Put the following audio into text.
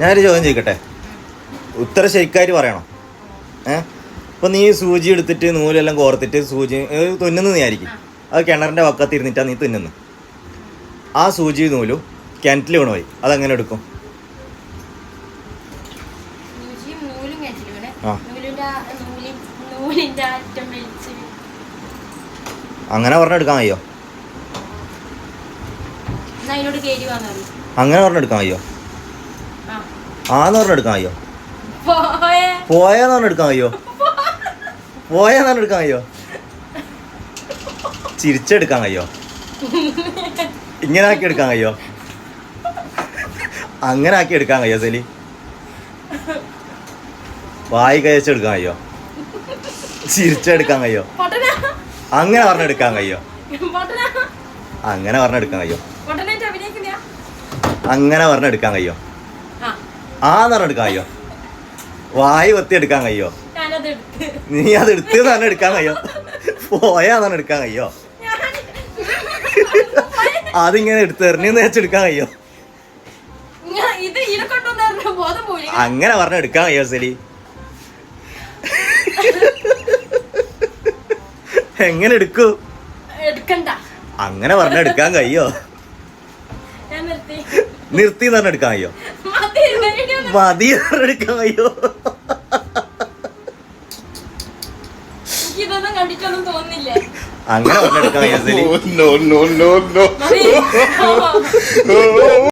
ഞാനൊരു ചോദ്യം ചോദിക്കട്ടെ? ഉത്തരം ശരിക്കായിട്ട് പറയണം? ഏ? ഇപ്പൊ നീ സൂചി എടുത്തിട്ട് നൂലെല്ലാം കോർത്തിട്ട് സൂചി തുന്നുന്നു നീ ആയിരിക്കും. അത് കിണറിന്റെ വക്കത്ത് നീ തുന്നുന്നു. ആ സൂചി നൂലും കിണറ്റിൽ അതെങ്ങനെ എടുക്കും? വീണ്. ആ. നൂലിന്റെ അറ്റം വലിച്ച് അങ്ങനെ പറഞ്ഞെടുക്കാൻ വന്നത് അങ്ങനെ പറഞ്ഞെടുക്കാൻ ആ ആന്ന് പറഞ്ഞ എടുക്കാൻ അയ്യോ പോയെന്ന് പറഞ്ഞ എടുക്കാൻ അയ്യോ പോയെന്ന് പറഞ്ഞ എടുക്കാൻ കഴിയോ? ചിരിച്ചെടുക്കാൻ കഴിയോ? ഇങ്ങനെ ആക്കി എടുക്കാൻ കഴിയോ? അങ്ങനെ ആക്കി എടുക്കാൻ കഴിയോ സെലി? വായി കഴിച്ചെടുക്കാൻ കഴിയോ? ചിരിച്ചെടുക്കാൻ കഴിയോ? അങ്ങനെ പറഞ്ഞെടുക്കാൻ കഴിയോ? അങ്ങനെ പറഞ്ഞെടുക്കാൻ കഴിയോ? അങ്ങനെ പറഞ്ഞെടുക്കാൻ കഴിയോ? ആന്ന് എടുക്കാൻ കഴിയോ വായി ഒത്തി എടുക്കാൻ കഴിയോ നീ അത് എടുത്ത് തന്നെ എടുക്കാൻ കഴിയോ പോയാന്ന് എടുക്കാൻ കഴിയോ അതിങ്ങനെ എടുത്ത് എറിഞ്ഞെന്ന് വെച്ചെടുക്കാൻ കഴിയോ അങ്ങനെ പറഞ്ഞ എടുക്കാൻ കഴിയോ ശരി? എങ്ങനെ എടുക്കൂ? അങ്ങനെ പറഞ്ഞ എടുക്കാൻ കഴിയോ നിർത്തി. നിർത്തി തന്നെ എടുക്കാൻ കഴിയോ മതി, എടുക്കാൻ കഴിയോ ഇതൊന്നും കണ്ടിട്ടൊന്നും തോന്നില്ലേ അങ്ങനെ കഴിയോ